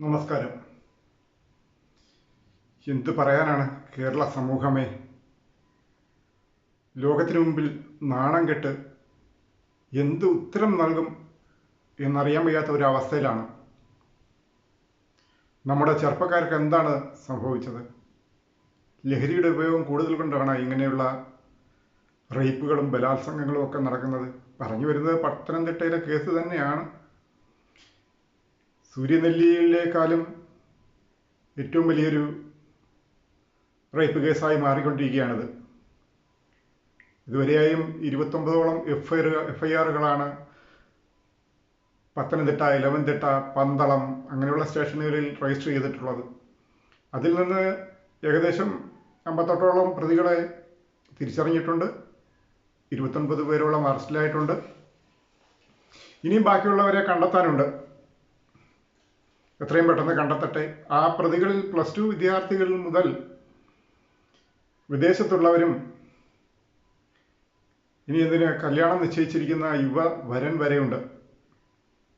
നമസ്കാരം. എന്ത് പറയാനാണ് കേരള സമൂഹമേ? ലോകത്തിനു മുമ്പിൽ നാണം കെട്ട് എന്ത് ഉത്തരം നൽകും എന്നറിയാൻ വയ്യാത്ത ഒരു അവസ്ഥയിലാണ്. നമ്മുടെ ചെറുപ്പക്കാർക്ക് എന്താണ് സംഭവിച്ചത്? ലഹരിയുടെ ഉപയോഗം കൂടുതൽ കൊണ്ടാണ് ഇങ്ങനെയുള്ള റേപ്പുകളും ബലാത്സംഗങ്ങളും ഒക്കെ നടക്കുന്നത്. പറഞ്ഞു വരുന്നത് പത്തനംതിട്ടയിലെ കേസ് തന്നെയാണ്. സൂര്യനെല്ലിയിലേക്കാളും ഏറ്റവും വലിയൊരു റേപ്പ് കേസായി മാറിക്കൊണ്ടിരിക്കുകയാണിത്. ഇതുവരെയായും ഇരുപത്തൊമ്പതോളം എഫ് ഐ എഫ് ഐ ആറുകളാണ് പത്തനംതിട്ട ഇലവൻതിട്ട പന്തളം അങ്ങനെയുള്ള സ്റ്റേഷനുകളിൽ രജിസ്റ്റർ ചെയ്തിട്ടുള്ളത്. അതിൽ നിന്ന് ഏകദേശം അമ്പത്തെട്ടോളം പ്രതികളെ തിരിച്ചറിഞ്ഞിട്ടുണ്ട്. ഇരുപത്തൊൻപത് പേരോളം അറസ്റ്റിലായിട്ടുണ്ട്. ഇനിയും ബാക്കിയുള്ളവരെ കണ്ടെത്താനുണ്ട്. എത്രയും പെട്ടെന്ന് കണ്ടെത്തട്ടെ. ആ പ്രതികളിൽ പ്ലസ് ടു വിദ്യാർത്ഥികളിൽ മുതൽ വിദേശത്തുള്ളവരും ഇനി എന്തിന് കല്യാണം നിശ്ചയിച്ചിരിക്കുന്ന യുവ വരൻ വരെയുണ്ട്.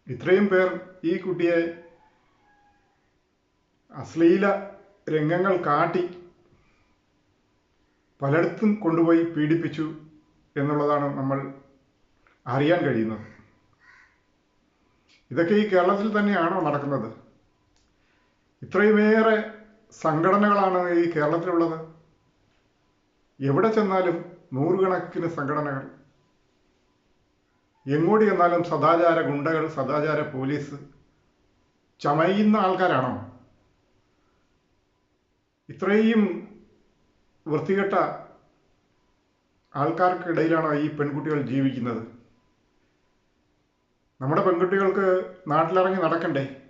ഇത്രയും പേർ ഈ കുട്ടിയെ അശ്ലീല രംഗങ്ങൾ കാട്ടി പലയിടത്തും കൊണ്ടുപോയി പീഡിപ്പിച്ചു എന്നുള്ളതാണ് നമ്മൾ അറിയാൻ കഴിയുന്നത്. ഇതൊക്കെ ഈ കേരളത്തിൽ തന്നെയാണോ നടക്കുന്നത്? ഇത്രയുമേറെ സംഘടനകളാണ് ഈ കേരളത്തിലുള്ളത്. എവിടെ ചെന്നാലും നൂറുകണക്കിന് സംഘടനകൾ. എങ്ങോട്ട് ചെന്നാലും സദാചാര ഗുണ്ടകൾ സദാചാര പോലീസ്. ചമയുന്ന ആൾക്കാരാണോ? ഇത്രയും വൃത്തികെട്ട ആൾക്കാർക്കിടയിലാണോ ഈ പെൺകുട്ടികൾ ജീവിക്കുന്നത്? നമ്മുടെ പെൺകുട്ടികൾക്ക് നാട്ടിലിറങ്ങി നടക്കണ്ടേ?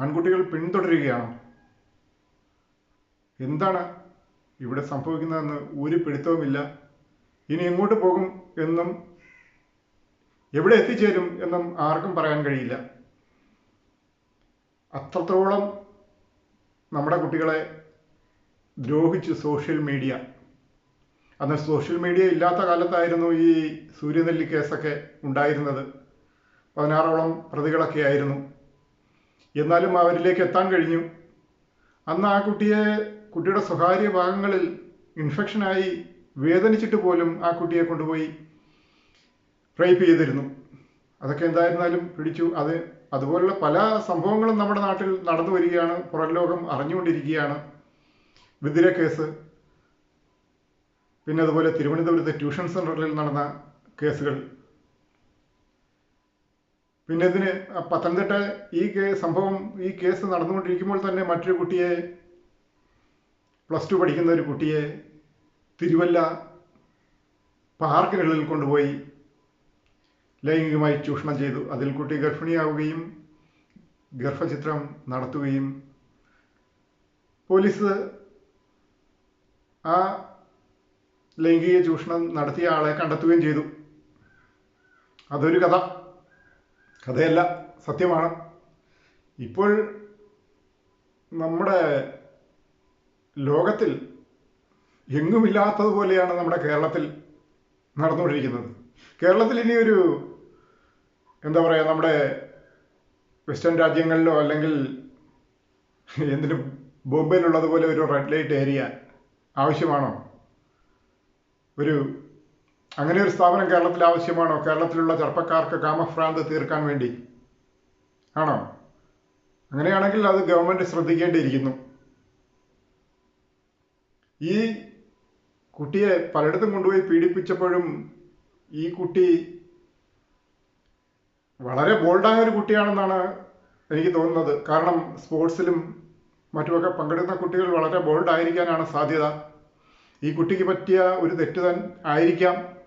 ആൺകുട്ടികൾ പിന്തുടരുകയാണോ. എന്താണ് ഇവിടെ സംഭവിക്കുന്നതെന്ന് ഒരു പിടുത്തവുമില്ല. ഇനി എങ്ങോട്ട് പോകും എന്നും എവിടെ എത്തിച്ചേരും എന്നും ആർക്കും പറയാൻ കഴിയില്ല. അത്രത്തോളം നമ്മുടെ കുട്ടികളെ ദ്രോഹിച്ചു സോഷ്യൽ മീഡിയ. അന്ന് സോഷ്യൽ മീഡിയ ഇല്ലാത്ത കാലത്തായിരുന്നു ഈ സൂര്യനെല്ലി കേസൊക്കെ ഉണ്ടായിരുന്നത്. പതിനാറോളം പ്രതികളൊക്കെ ആയിരുന്നു എന്നാലും അവരിലേക്ക് എത്താൻ കഴിഞ്ഞു. അന്ന് ആ കുട്ടിയെ കുട്ടിയുടെ സ്വകാര്യ ഭാഗങ്ങളിൽ ഇൻഫെക്ഷനായി വേദനിച്ചിട്ട് പോലും ആ കുട്ടിയെ കൊണ്ടുപോയി റേപ്പ് ചെയ്തിരുന്നു. അതൊക്കെ എന്തായിരുന്നാലും പിടിച്ചു. അത് അതുപോലുള്ള പല സംഭവങ്ങളും നമ്മുടെ നാട്ടിൽ നടന്നു വരികയാണ്. പുറം ലോകം അറിഞ്ഞുകൊണ്ടിരിക്കുകയാണ്. വിദുര കേസ്. പിന്നെ അതുപോലെ തിരുവനന്തപുരത്തെ ട്യൂഷൻ സെന്ററിൽ നടന്ന കേസുകൾ. പിന്നെ ഇതിന് പത്തനംതിട്ട ഈ സംഭവം ഈ കേസ് നടന്നുകൊണ്ടിരിക്കുമ്പോൾ തന്നെ മറ്റൊരു കുട്ടിയെ പ്ലസ് ടു പഠിക്കുന്ന ഒരു കുട്ടിയെ തിരുവല്ല പാർക്കിനുള്ളിൽ കൊണ്ടുപോയി ലൈംഗികമായി ചൂഷണം ചെയ്തു. അതിൽ കുട്ടി ഗർഭിണിയാവുകയും ഗർഭചിത്രം നടത്തുകയും പോലീസ് ആ ലൈംഗിക ചൂഷണം നടത്തിയ ആളെ കണ്ടെത്തുകയും ചെയ്തു. അതൊരു കഥ. കഥയല്ല സത്യമാണ്. ഇപ്പോൾ നമ്മുടെ ലോകത്തിൽ എങ്ങുമില്ലാത്തതുപോലെയാണ് നമ്മുടെ കേരളത്തിൽ നടന്നുകൊണ്ടിരിക്കുന്നത്. കേരളത്തിൽ ഇനിയൊരു എന്താ പറയുക നമ്മുടെ വെസ്റ്റേൺ രാജ്യങ്ങളിലോ അല്ലെങ്കിൽ എന്തിനും ബോംബെയിലുള്ളതുപോലെ ഒരു റെഡ് ലൈറ്റ് ഏരിയ ആവശ്യമാണോ? ഒരു അങ്ങനെ ഒരു സ്ഥാപനം കേരളത്തിൽ ആവശ്യമാണോ? കേരളത്തിലുള്ള ചെറുപ്പക്കാർക്ക് കാമഭ്രാന്ത് തീർക്കാൻ വേണ്ടി? ആണോ? അങ്ങനെയാണെങ്കിൽ അത് ഗവൺമെന്റ് ശ്രദ്ധിക്കേണ്ടിയിരിക്കുന്നു. ഈ കുട്ടിയെ പലയിടത്തും കൊണ്ടുപോയി പീഡിപ്പിച്ചപ്പോഴും ഈ കുട്ടി വളരെ ബോൾഡായ ഒരു കുട്ടിയാണെന്നാണ് എനിക്ക് തോന്നുന്നത്. കാരണം സ്പോർട്സിലും മറ്റുമൊക്കെ പങ്കെടുക്കുന്ന കുട്ടികൾ വളരെ ബോൾഡായിരിക്കാനാണ് സാധ്യത. ഈ കുട്ടിക്ക് പറ്റിയ ഒരു തെറ്റ് തൻ ആയിരിക്കാം.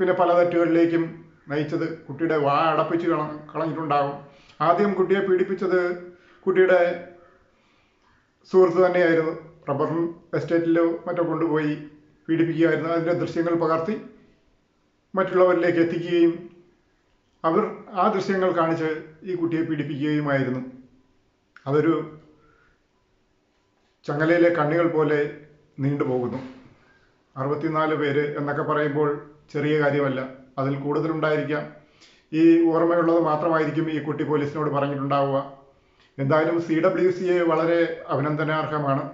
പിന്നെ പല തെറ്റുകളിലേക്കും നയിച്ചത് കുട്ടിയുടെ വാ അടപ്പിച്ച് കള കളഞ്ഞിട്ടുണ്ടാകും. ആദ്യം കുട്ടിയെ പീഡിപ്പിച്ചത് കുട്ടിയുടെ സുഹൃത്ത് തന്നെയായിരുന്നു. റബ്ബർ എസ്റ്റേറ്റിലോ മറ്റോ കൊണ്ടുപോയി പീഡിപ്പിക്കുകയായിരുന്നു. അതിന്റെ ദൃശ്യങ്ങൾ പകർത്തി മറ്റുള്ളവരിലേക്ക് എത്തിക്കുകയും അവർ ആ ദൃശ്യങ്ങൾ കാണിച്ച് ഈ കുട്ടിയെ പീഡിപ്പിക്കുകയുമായിരുന്നു. അതൊരു ചങ്ങലയിലെ കണ്ണികൾ പോലെ നീണ്ടുപോകുന്നു. അറുപത്തിനാല് പേര് എന്നൊക്കെ പറയുമ്പോൾ ചെറിയ കാര്യമല്ല. അതിൽ കൂടുതലുണ്ടായിരിക്കാം. ഈ ഓർമ്മയുള്ളത് മാത്രമായിരിക്കും ഈ കുട്ടി പോലീസിനോട് പറഞ്ഞിട്ടുണ്ടാവുക. എന്തായാലും സി ഡബ്ല്യു സി എ വളരെ അഭിനന്ദനാർഹമാണ്.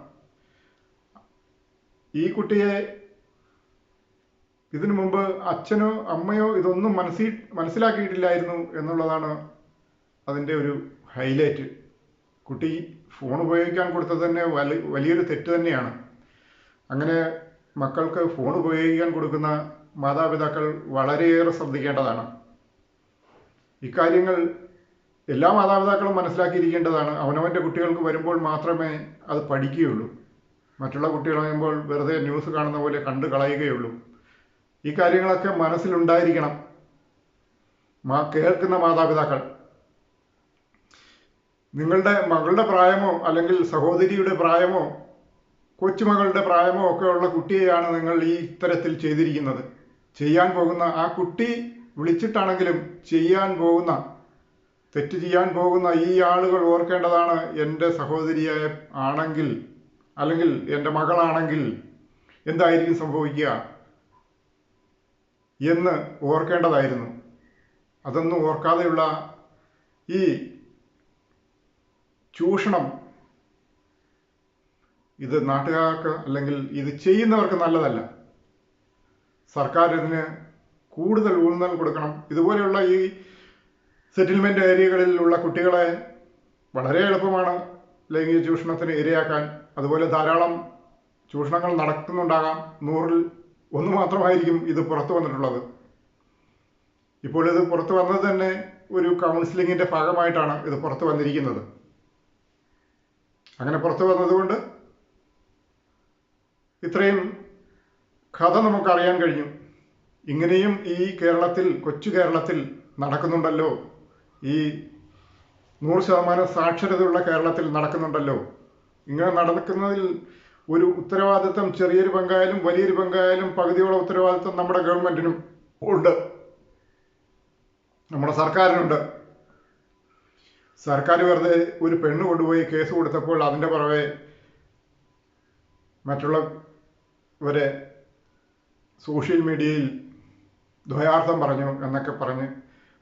ഈ കുട്ടിയെ ഇതിനു മുമ്പ് അച്ഛനോ അമ്മയോ ഇതൊന്നും മനസ്സി മനസ്സിലാക്കിയിട്ടില്ലായിരുന്നു എന്നുള്ളതാണ് അതിന്റെ ഒരു ഹൈലൈറ്റ്. കുട്ടി ഫോൺ ഉപയോഗിക്കാൻ കൊടുത്തത് തന്നെ വലിയൊരു തെറ്റ് തന്നെയാണ്. അങ്ങനെ മക്കൾക്ക് ഫോൺ ഉപയോഗിക്കാൻ കൊടുക്കുന്ന മാതാപിതാക്കൾ വളരെയേറെ ശ്രദ്ധിക്കേണ്ടതാണ്. ഇക്കാര്യങ്ങൾ എല്ലാ മാതാപിതാക്കളും മനസ്സിലാക്കിയിരിക്കേണ്ടതാണ്. അവനവന്റെ കുട്ടികൾക്ക് വരുമ്പോൾ മാത്രമേ അത് പഠിക്കുകയുള്ളൂ. മറ്റുള്ള കുട്ടികൾ വരുമ്പോൾ വെറുതെ ന്യൂസ് കാണുന്ന പോലെ കണ്ടു കളയുകയുള്ളൂ. ഈ കാര്യങ്ങളൊക്കെ മനസ്സിലുണ്ടായിരിക്കണം. മാ കേൾക്കുന്ന മാതാപിതാക്കൾ. നിങ്ങളുടെ മകളുടെ പ്രായമോ അല്ലെങ്കിൽ സഹോദരിയുടെ പ്രായമോ കൊച്ചുമകളുടെ പ്രായമോ ഒക്കെ ഉള്ള കുട്ടിയെയാണ് നിങ്ങൾ ഈ ഇത്തരത്തിൽ ചെയ്തിരിക്കുന്നത്. ചെയ്യാൻ പോകുന്ന ആ കുട്ടി വിളിച്ചിട്ടാണെങ്കിലും ചെയ്യാൻ പോകുന്ന തെറ്റ് ചെയ്യാൻ പോകുന്ന ഈ ആളുകൾ ഓർക്കേണ്ടതാണ് എന്റെ സഹോദരിയായ ആണെങ്കിൽ അല്ലെങ്കിൽ എന്റെ മകളാണെങ്കിൽ എന്തായിരിക്കും സംഭവിക്കുക എന്ന് ഓർക്കേണ്ടതായിരുന്നു. അതൊന്നും ഓർക്കാതെയുള്ള ഈ ചൂഷണം ഇത് നാട്ടുകാർക്ക് അല്ലെങ്കിൽ ഇത് ചെയ്യുന്നവർക്ക് നല്ലതല്ല. സർക്കാർ ഇതിന് കൂടുതൽ ഊന്നൽ കൊടുക്കണം. ഇതുപോലെയുള്ള ഈ സെറ്റിൽമെന്റ് ഏരിയകളിലുള്ള കുട്ടികളെ വളരെ എളുപ്പമാണ് ലൈംഗിക ചൂഷണത്തിന് ഇരയാക്കാൻ. അതുപോലെ ധാരാളം ചൂഷണങ്ങൾ നടക്കുന്നുണ്ടാകാം. നൂറിൽ ഒന്ന് മാത്രമായിരിക്കും ഇത് പുറത്തു വന്നിട്ടുള്ളത്. ഇപ്പോൾ ഇത് പുറത്തു വന്നത് തന്നെ ഒരു കൗൺസിലിങ്ങിന്റെ ഭാഗമായിട്ടാണ് ഇത് പുറത്തു വന്നിരിക്കുന്നത്. അങ്ങനെ പുറത്തു വന്നതുകൊണ്ട് ഇത്രയും കഥ നമുക്ക് അറിയാൻ കഴിഞ്ഞു. ഇങ്ങനെയും ഈ കേരളത്തിൽ കൊച്ചു കേരളത്തിൽ നടക്കുന്നുണ്ടല്ലോ. ഈ നൂറ് ശതമാനം സാക്ഷരതയുള്ള കേരളത്തിൽ നടക്കുന്നുണ്ടല്ലോ. ഇങ്ങനെ നടക്കുന്നതിൽ ഒരു ഉത്തരവാദിത്തം ചെറിയൊരു പങ്കായാലും വലിയൊരു പങ്കായാലും പകുതിയോളം ഉത്തരവാദിത്തം നമ്മുടെ ഗവൺമെന്റിനും ഉണ്ട്. നമ്മുടെ സർക്കാരിനുണ്ട്. സർക്കാർ വെറുതെ ഒരു പെണ്ണ് കൊണ്ടുപോയി കേസ് കൊടുത്തപ്പോൾ അതിന്റെ പുറമെ മറ്റുള്ളവരെ സോഷ്യൽ മീഡിയയിൽ ദ്വയാർത്ഥം പറഞ്ഞു എന്നൊക്കെ പറഞ്ഞ്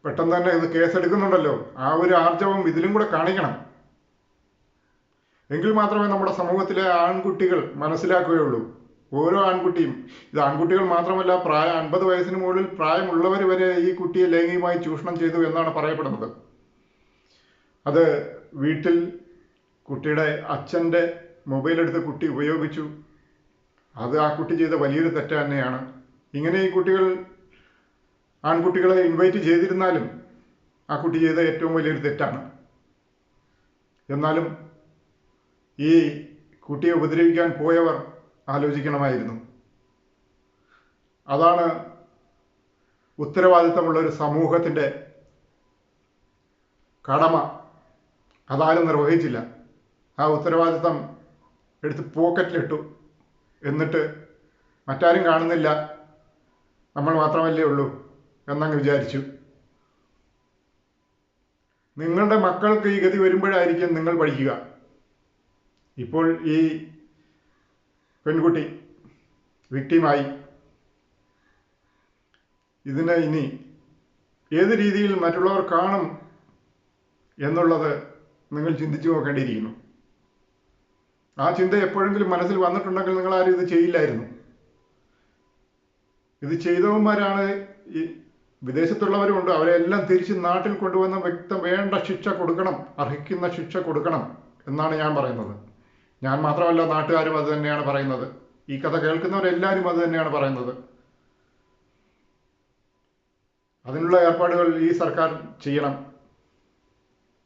പെട്ടെന്ന് തന്നെ ഇത് കേസെടുക്കുന്നുണ്ടല്ലോ. ആ ഒരു ആർജവം ഇതിലും കൂടെ കാണിക്കണം. എങ്കിൽ മാത്രമേ നമ്മുടെ സമൂഹത്തിലെ ആൺകുട്ടികൾ മനസ്സിലാക്കുകയുള്ളൂ. ഓരോ ആൺകുട്ടിയും ഇത് ആൺകുട്ടികൾ മാത്രമല്ല പ്രായം അൻപത് വയസ്സിന് മുകളിൽ പ്രായമുള്ളവർ വരെ ഈ കുട്ടിയെ ലൈംഗികമായി ചൂഷണം ചെയ്തു എന്നാണ് പറയപ്പെടുന്നത്. അത് വീട്ടിൽ കുട്ടിയുടെ അച്ഛന്റെ മൊബൈൽ എടുത്ത് കുട്ടി ഉപയോഗിച്ചു. അത് ആ കുട്ടി ചെയ്ത വലിയൊരു തെറ്റ് തന്നെയാണ്. ഇങ്ങനെ ഈ കുട്ടികൾ ആൺകുട്ടികളെ ഇൻവൈറ്റ് ചെയ്തിരുന്നാലും ആ കുട്ടി ചെയ്ത ഏറ്റവും വലിയൊരു തെറ്റാണ്. എന്നാലും ഈ കുട്ടിയെ ഉപദ്രവിക്കാൻ പോയവർ ആലോചിക്കണമായിരുന്നു. അതാണ് ഉത്തരവാദിത്തമുള്ള ഒരു സമൂഹത്തിന്റെ കടമ. അതാരും നിർവഹിച്ചില്ല. ആ ഉത്തരവാദിത്തം എടുത്ത് പോക്കറ്റിലിട്ടു. എന്നിട്ട് മറ്റാരും കാണുന്നില്ല. നമ്മൾ മാത്രമല്ലേ ഉള്ളൂ എന്നങ്ങ് വിചാരിച്ചു. നിങ്ങളുടെ മക്കൾക്ക് ഈ ഗതി വരുമ്പോഴായിരിക്കും നിങ്ങൾ പഠിക്കുക. ഇപ്പോൾ ഈ പെൺകുട്ടി വിക്ടിമായി ഇതിനെ ഇനി ഏത് രീതിയിൽ മറ്റുള്ളവർ കാണും എന്നുള്ളത് നിങ്ങൾ ചിന്തിച്ചു നോക്കേണ്ടിയിരിക്കുന്നു. ആ ചിന്ത എപ്പോഴെങ്കിലും മനസ്സിൽ വന്നിട്ടുണ്ടെങ്കിൽ നിങ്ങൾ ആരും ഇത് ചെയ്യില്ലായിരുന്നു. ഇത് ചെയ്തവന്മാരാണ് ഈ വിദേശത്തുള്ളവരുമുണ്ട്. അവരെല്ലാം തിരിച്ച് നാട്ടിൽ കൊണ്ടുവന്ന വ്യക്തം വേണ്ട ശിക്ഷ കൊടുക്കണം അർഹിക്കുന്ന ശിക്ഷ കൊടുക്കണം എന്നാണ് ഞാൻ പറയുന്നത്. ഞാൻ മാത്രമല്ല നാട്ടുകാരും അത് തന്നെയാണ് പറയുന്നത്. ഈ കഥ കേൾക്കുന്നവരെല്ലാവരും അത് തന്നെയാണ് പറയുന്നത്. അതിനുള്ള ഏർപ്പാടുകൾ ഈ സർക്കാർ ചെയ്യണം.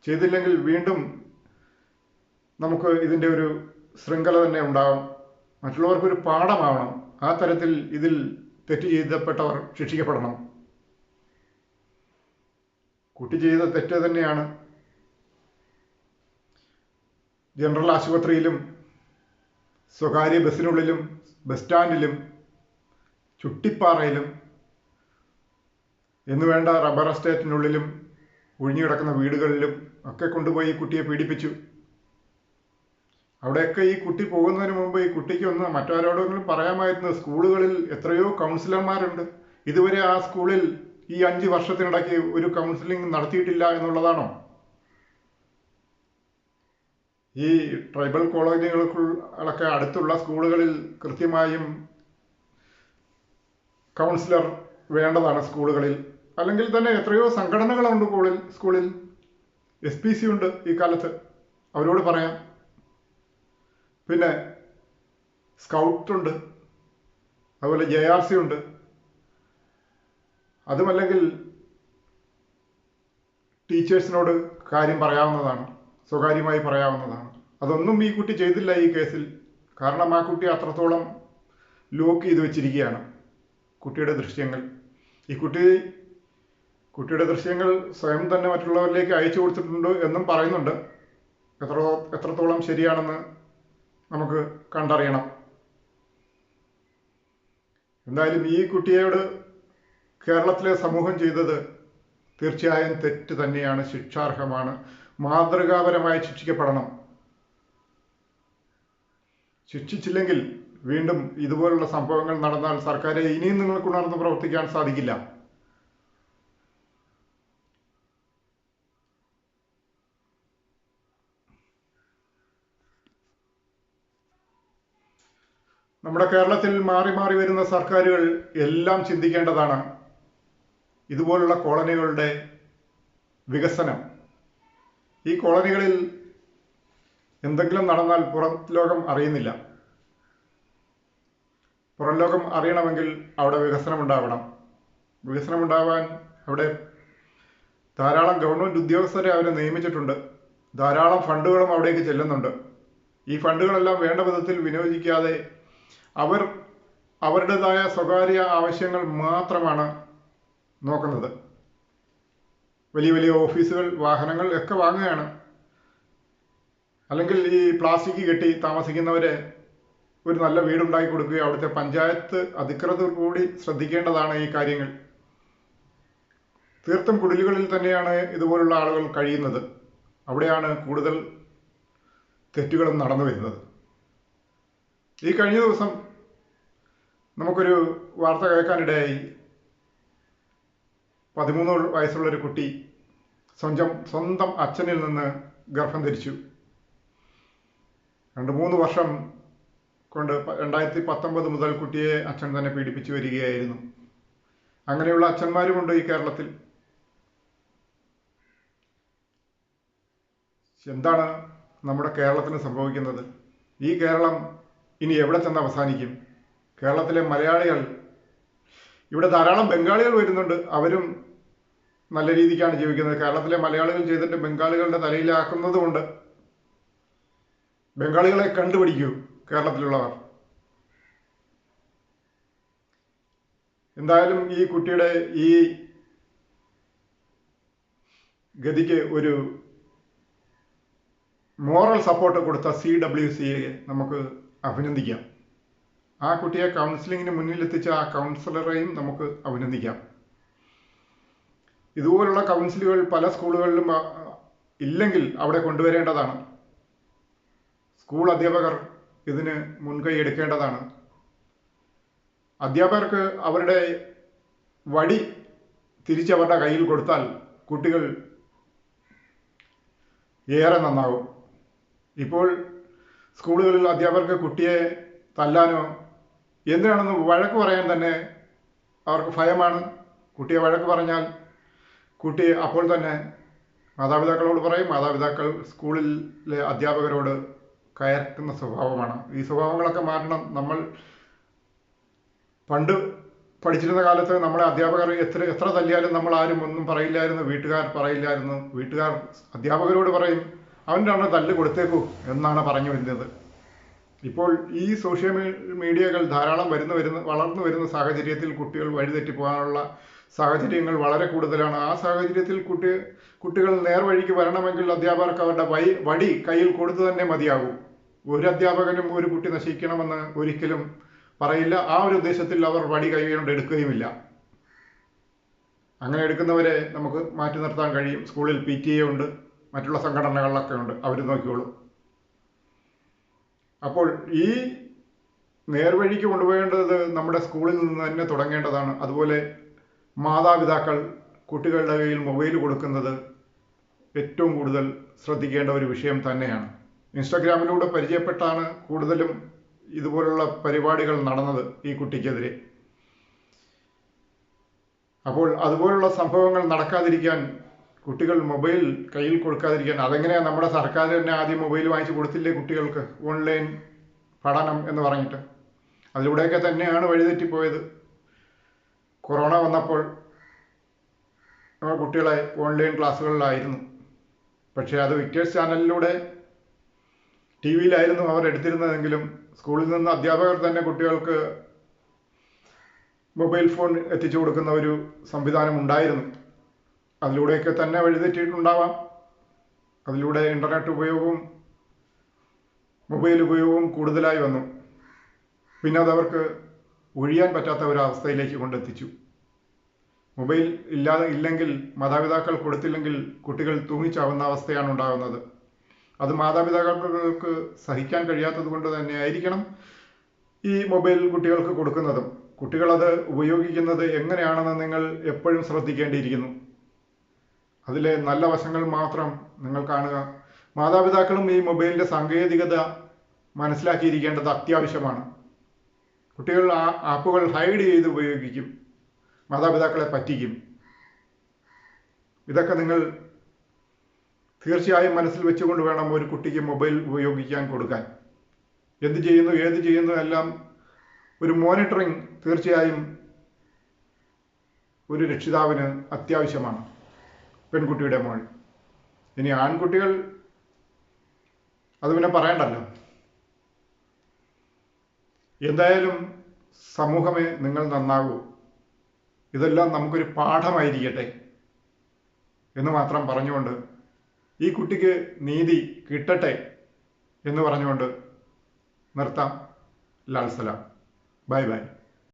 ചെയ്തില്ലെങ്കിൽ വീണ്ടും നമുക്ക് ഇതിന്റെ ഒരു ശൃംഖല തന്നെ ഉണ്ടാകും മറ്റുള്ളവർക്കൊരു പാഠമാവണം. ആ തരത്തിൽ ഇതിൽ തെറ്റ് ചെയ്തപ്പെട്ടവർ ശിക്ഷിക്കപ്പെടണം. കുട്ടി ചെയ്ത തെറ്റ് തന്നെയാണ്. ജനറൽ ആശുപത്രിയിലും സ്വകാര്യ ബസ്സിനുള്ളിലും ബസ് സ്റ്റാൻഡിലും ചുട്ടിപ്പാറയിലും എന്നുവേണ്ട റബ്ബർ എസ്റ്റേറ്റിനുള്ളിലും ഒഴിഞ്ഞുകിടക്കുന്ന വീടുകളിലും ഒക്കെ കൊണ്ടുപോയി കുട്ടിയെ പീഡിപ്പിച്ചു. അവിടെയൊക്കെ ഈ കുട്ടി പോകുന്നതിന് മുമ്പ് ഈ കുട്ടിക്ക് ഒന്ന് മറ്റാരോടെങ്കിലും പറയാമായിരുന്നു. സ്കൂളുകളിൽ എത്രയോ കൗൺസിലർമാരുണ്ട് ഇതുവരെ ആ സ്കൂളിൽ ഈ അഞ്ച് വർഷത്തിനിടയ്ക്ക് ഒരു കൗൺസിലിംഗ് നടത്തിയിട്ടില്ല എന്നുള്ളതാണോ? ഈ ട്രൈബൽ കോളേജുകൾക്കുള്ളൊക്കെ അടുത്തുള്ള സ്കൂളുകളിൽ കൃത്യമായും കൗൺസിലർ വേണ്ടതാണ് സ്കൂളുകളിൽ. അല്ലെങ്കിൽ തന്നെ എത്രയോ സംഘടനകളുണ്ട് സ്കൂളിൽ. സ്കൂളിൽ എസ് പി സി ഉണ്ട് ഈ കാലത്ത്. അവരോട് പറയാം. പിന്നെ സ്കൗട്ട് ഉണ്ട് അതുപോലെ ജെ ആർ സി ഉണ്ട് അതുമല്ലെങ്കിൽ ടീച്ചേഴ്സിനോട് കാര്യം പറയാവുന്നതാണ് സ്വകാര്യമായി പറയാവുന്നതാണ്. അതൊന്നും ഈ കുട്ടി ചെയ്തില്ല ഈ കേസിൽ. കാരണം ആ കുട്ടി അത്രത്തോളം ലോക്ക് ചെയ്ത് വെച്ചിരിക്കുകയാണ് കുട്ടിയുടെ ദൃശ്യങ്ങൾ. ഈ കുട്ടി കുട്ടിയുടെ ദൃശ്യങ്ങൾ സ്വയം തന്നെ മറ്റുള്ളവരിലേക്ക് അയച്ചു കൊടുത്തിട്ടുണ്ട് എന്നും പറയുന്നുണ്ട്. എത്ര എത്രത്തോളം ശരിയാണെന്ന് നമുക്ക് കണ്ടറിയണം. എന്തായാലും ഈ കുട്ടിയോട് കേരളത്തിലെ സമൂഹം ചെയ്തത് തീർച്ചയായും തെറ്റ് തന്നെയാണ് ശിക്ഷാർഹമാണ്. മാതൃകാപരമായി ശിക്ഷിക്കപ്പെടണം. ശിക്ഷിച്ചില്ലെങ്കിൽ വീണ്ടും ഇതുപോലുള്ള സംഭവങ്ങൾ നടന്നാൽ സർക്കാരെ ഇനിയും നിങ്ങൾക്ക് ഉണർന്ന് പ്രവർത്തിക്കാൻ സാധിക്കില്ല. നമ്മുടെ കേരളത്തിൽ മാറി മാറി വരുന്ന സർക്കാരുകൾ എല്ലാം ചിന്തിക്കേണ്ടതാണ് ഇതുപോലുള്ള കോളനികളുടെ വികസനം. ഈ കോളനികളിൽ എന്തെങ്കിലും നടന്നാൽ പുറം ലോകം അറിയുന്നില്ല. പുറം ലോകം അറിയണമെങ്കിൽ അവിടെ വികസനം ഉണ്ടാവണം വികസനം ഉണ്ടാവാൻ അവിടെ ധാരാളം ഗവൺമെന്റ് ഉദ്യോഗസ്ഥരെ അവരെ നിയമിച്ചിട്ടുണ്ട്. ധാരാളം ഫണ്ടുകളും അവിടേക്ക് ചെല്ലുന്നുണ്ട്. ഈ ഫണ്ടുകളെല്ലാം വേണ്ട വിധത്തിൽ വിനിയോഗിക്കാതെ അവർ അവരുടേതായ സ്വകാര്യ ആവശ്യങ്ങൾ മാത്രമാണ് നോക്കുന്നത്. വലിയ വലിയ ഓഫീസുകൾ വാഹനങ്ങൾ ഒക്കെ വാങ്ങുകയാണ്. അല്ലെങ്കിൽ ഈ പ്ലാസ്റ്റിക് കെട്ടി താമസിക്കുന്നവരെ ഒരു നല്ല വീടുണ്ടാക്കി കൊടുക്കുകയോ അവിടുത്തെ പഞ്ചായത്ത് അധികൃതർ കൂടി ശ്രദ്ധിക്കേണ്ടതാണ് ഈ കാര്യങ്ങൾ. തീർത്തും കുടിലുകളിൽ തന്നെയാണ് ഇതുപോലുള്ള ആളുകൾ കഴിയുന്നത്. അവിടെയാണ് കൂടുതൽ തെറ്റുകളും നടന്നു വരുന്നത്. ഈ കഴിഞ്ഞ ദിവസം നമുക്കൊരു വാർത്ത കേൾക്കാനിടയായി. പതിമൂന്ന് വയസ്സുള്ളൊരു കുട്ടി സ്വന്തം സ്വന്തം അച്ഛനിൽ നിന്ന് ഗർഭം ധരിച്ചു. രണ്ട് മൂന്ന് വർഷം കൊണ്ട് രണ്ടായിരത്തി പത്തൊമ്പത് മുതൽ കുട്ടിയെ അച്ഛൻ തന്നെ പീഡിപ്പിച്ചു വരികയായിരുന്നു. അങ്ങനെയുള്ള അച്ഛന്മാരുമുണ്ട് ഈ കേരളത്തിൽ. എന്താണ് നമ്മുടെ കേരളത്തിന് സംഭവിക്കുന്നത്? ഈ കേരളം ഇനി എവിടെ ചെന്ന് അവസാനിക്കും? കേരളത്തിലെ മലയാളികൾ ഇവിടെ ധാരാളം ബംഗാളികൾ വരുന്നുണ്ട്. അവരും നല്ല രീതിക്കാണ് ജീവിക്കുന്നത്. കേരളത്തിലെ മലയാളികൾ ചെയ്തിട്ട് ബംഗാളികളുടെ തലയിലാക്കുന്നതുകൊണ്ട് ബംഗാളികളെ കണ്ടുപിടിക്കൂ കേരളത്തിലുള്ളവർ. എന്തായാലും ഈ കുട്ടിയുടെ ഈ ഗതിക്ക് ഒരു മോറൽ സപ്പോർട്ട് കൊടുത്ത സി ഡബ്ല്യു സിയെ നമുക്ക് അഭിനന്ദിക്കാം. ആ കുട്ടിയെ കൗൺസിലിങ്ങിന് മുന്നിലെത്തിച്ച ആ കൗൺസിലറെയും നമുക്ക് അഭിനന്ദിക്കാം. ഇതുപോലുള്ള കൗൺസിലുകൾ പല സ്കൂളുകളിലും ഇല്ലെങ്കിൽ അവിടെ കൊണ്ടുവരേണ്ടതാണ്. സ്കൂൾ അധ്യാപകർ ഇതിന് മുൻകൈ എടുക്കേണ്ടതാണ്. അധ്യാപകർക്ക് അവരുടെ വടി തിരിച്ചവരുടെ കയ്യിൽ കൊടുത്താൽ കുട്ടികൾ ഏറെ നന്നാകും. ഇപ്പോൾ സ്കൂളുകളിൽ അധ്യാപകർക്ക് കുട്ടിയെ തല്ലാനോ എന്തിനാണെന്ന് വഴക്ക് പറയാൻ തന്നെ അവർക്ക് ഭയമാണ്. കുട്ടിയെ വഴക്ക് പറഞ്ഞാൽ കുട്ടി അപ്പോൾ തന്നെ മാതാപിതാക്കളോട് പറയും. മാതാപിതാക്കൾ സ്കൂളിലെ അധ്യാപകരോട് കയർക്കുന്ന സ്വഭാവമാണ്. ഈ സ്വഭാവങ്ങളൊക്കെ മാറണം. നമ്മൾ പണ്ട് പഠിച്ചിരുന്ന കാലത്ത് നമ്മളെ അധ്യാപകർ എത്ര എത്ര തല്ലിയാലും നമ്മൾ ആരും ഒന്നും പറയില്ലായിരുന്നു. വീട്ടുകാർ പറയില്ലായിരുന്നു. വീട്ടുകാർ അധ്യാപകരോട് പറയും അവന്റെ അണ്ണ തല്ല് കൊടുത്തേക്കൂ എന്നാണ് പറഞ്ഞു വരുന്നത്. ഇപ്പോൾ ഈ സോഷ്യൽ മീഡിയകൾ ധാരാളം വരുന്ന വരുന്ന വളർന്നു വരുന്ന സാഹചര്യത്തിൽ കുട്ടികൾ വഴിതെറ്റി പോകാനുള്ള സാഹചര്യങ്ങൾ വളരെ കൂടുതലാണ്. ആ സാഹചര്യത്തിൽ കുട്ടി കുട്ടികൾ നേർവഴിക്ക് വരണമെങ്കിൽ അധ്യാപകർക്ക് അവരുടെ വൈ വടി കയ്യിൽ കൊടുത്തു തന്നെ മതിയാകും. ഒരു അധ്യാപകനും ഒരു കുട്ടി നശിക്കണമെന്ന് ഒരിക്കലും പറയില്ല. ആ ഒരു ഉദ്ദേശത്തിൽ അവർ വടി കൈകൊണ്ട് എടുക്കുകയുമില്ല. അങ്ങനെ എടുക്കുന്നവരെ നമുക്ക് മാറ്റി നിർത്താൻ കഴിയും. സ്കൂളിൽ പി ടി എ ഉണ്ട്. മറ്റുള്ള സംഘടനകളിലൊക്കെ ഉണ്ട്. അവർ നോക്കിക്കോളും. അപ്പോൾ ഈ നേർവഴിക്ക് കൊണ്ടുപോകേണ്ടത് നമ്മുടെ സ്കൂളിൽ നിന്ന് തന്നെ തുടങ്ങേണ്ടതാണ്. അതുപോലെ മാതാപിതാക്കൾ കുട്ടികളുടെ കയ്യിൽ മൊബൈൽ കൊടുക്കുന്നത് ഏറ്റവും കൂടുതൽ ശ്രദ്ധിക്കേണ്ട ഒരു വിഷയം തന്നെയാണ്. ഇൻസ്റ്റഗ്രാമിലൂടെ പരിചയപ്പെട്ടാണ് കൂടുതലും ഇതുപോലുള്ള പരിപാടികൾ നടന്നത് ഈ കുട്ടിക്കെതിരെ. അപ്പോൾ അതുപോലുള്ള സംഭവങ്ങൾ നടക്കാതിരിക്കാൻ കുട്ടികൾ മൊബൈൽ കയ്യിൽ കൊടുക്കാതിരിക്കാൻ അതെങ്ങനെയാണ് നമ്മുടെ സർക്കാർ തന്നെ ആദ്യം മൊബൈൽ വാങ്ങിച്ചു കൊടുത്തില്ലേ കുട്ടികൾക്ക്? ഓൺലൈൻ പഠനം എന്ന് പറഞ്ഞിട്ട്. അതിലൂടെയൊക്കെ തന്നെയാണ് വഴിതെറ്റിപ്പോയത്. കൊറോണ വന്നപ്പോൾ നമ്മൾ കുട്ടികളെ ഓൺലൈൻ ക്ലാസ്സുകളിലായിരുന്നു. പക്ഷേ അത് വിക്ടേഴ്സ് ചാനലിലൂടെ ടി വിയിലായിരുന്നു അവർ എടുത്തിരുന്നതെങ്കിലും സ്കൂളിൽ നിന്ന് അധ്യാപകർ തന്നെ കുട്ടികൾക്ക് മൊബൈൽ ഫോൺ എത്തിച്ചു കൊടുക്കുന്ന ഒരു സംവിധാനം ഉണ്ടായിരുന്നു. അതിലൂടെയൊക്കെ തന്നെ വഴിതെറ്റിയിട്ടുണ്ടാവാം. അതിലൂടെ ഇന്റർനെറ്റ് ഉപയോഗവും മൊബൈൽ ഉപയോഗവും കൂടുതലായി വന്നു. പിന്നെ അതവർക്ക് ഒഴിയാൻ പറ്റാത്ത ഒരു അവസ്ഥയിലേക്ക് കൊണ്ടെത്തിച്ചു. മൊബൈൽ ഇല്ലാതെ ഇല്ലെങ്കിൽ മാതാപിതാക്കൾ കൊടുത്തില്ലെങ്കിൽ കുട്ടികൾ തൂങ്ങിച്ചാവുന്ന അവസ്ഥയാണ് ഉണ്ടാകുന്നത്. അത് മാതാപിതാക്കൾക്ക് സഹിക്കാൻ കഴിയാത്തത് കൊണ്ട് തന്നെ ആയിരിക്കണം ഈ മൊബൈൽ കുട്ടികൾക്ക് കൊടുക്കുന്നതും. കുട്ടികളത് ഉപയോഗിക്കുന്നത് എങ്ങനെയാണെന്ന് നിങ്ങൾ എപ്പോഴും ശ്രദ്ധിക്കേണ്ടിയിരിക്കുന്നു. അതിലെ നല്ല വശങ്ങൾ മാത്രം നിങ്ങൾ കാണുക. മാതാപിതാക്കളും ഈ മൊബൈലിന്റെ സാങ്കേതികത മനസ്സിലാക്കിയിരിക്കേണ്ടത് അത്യാവശ്യമാണ്. കുട്ടികൾ ആ ആപ്പുകൾ ഹൈഡ് ചെയ്ത് ഉപയോഗിക്കും. മാതാപിതാക്കളെ പറ്റിക്കും. ഇതൊക്കെ നിങ്ങൾ തീർച്ചയായും മനസ്സിൽ വെച്ചുകൊണ്ട് വേണം ഒരു കുട്ടിക്ക് മൊബൈൽ ഉപയോഗിക്കാൻ കൊടുക്കാൻ. എന്ത് ചെയ്യുന്നു ഏത് ചെയ്യുന്നു എല്ലാം ഒരു മോണിറ്ററിങ് തീർച്ചയായും ഒരു രക്ഷിതാവിന് അത്യാവശ്യമാണ്. പെൺകുട്ടിയുടെ മോൾ ഇനി ആൺകുട്ടികൾ അത് പിന്നെ പറയണ്ടല്ലോ. എന്തായാലും സമൂഹമേ നിങ്ങൾ നന്നാകൂ. ഇതെല്ലാം നമുക്കൊരു പാഠമായിരിക്കട്ടെ എന്ന് മാത്രം പറഞ്ഞുകൊണ്ട് ഈ കുട്ടിക്ക് നീതി കിട്ടട്ടെ എന്ന് പറഞ്ഞുകൊണ്ട് നിർത്താം. ലാൽസലാം ബൈ ബൈ.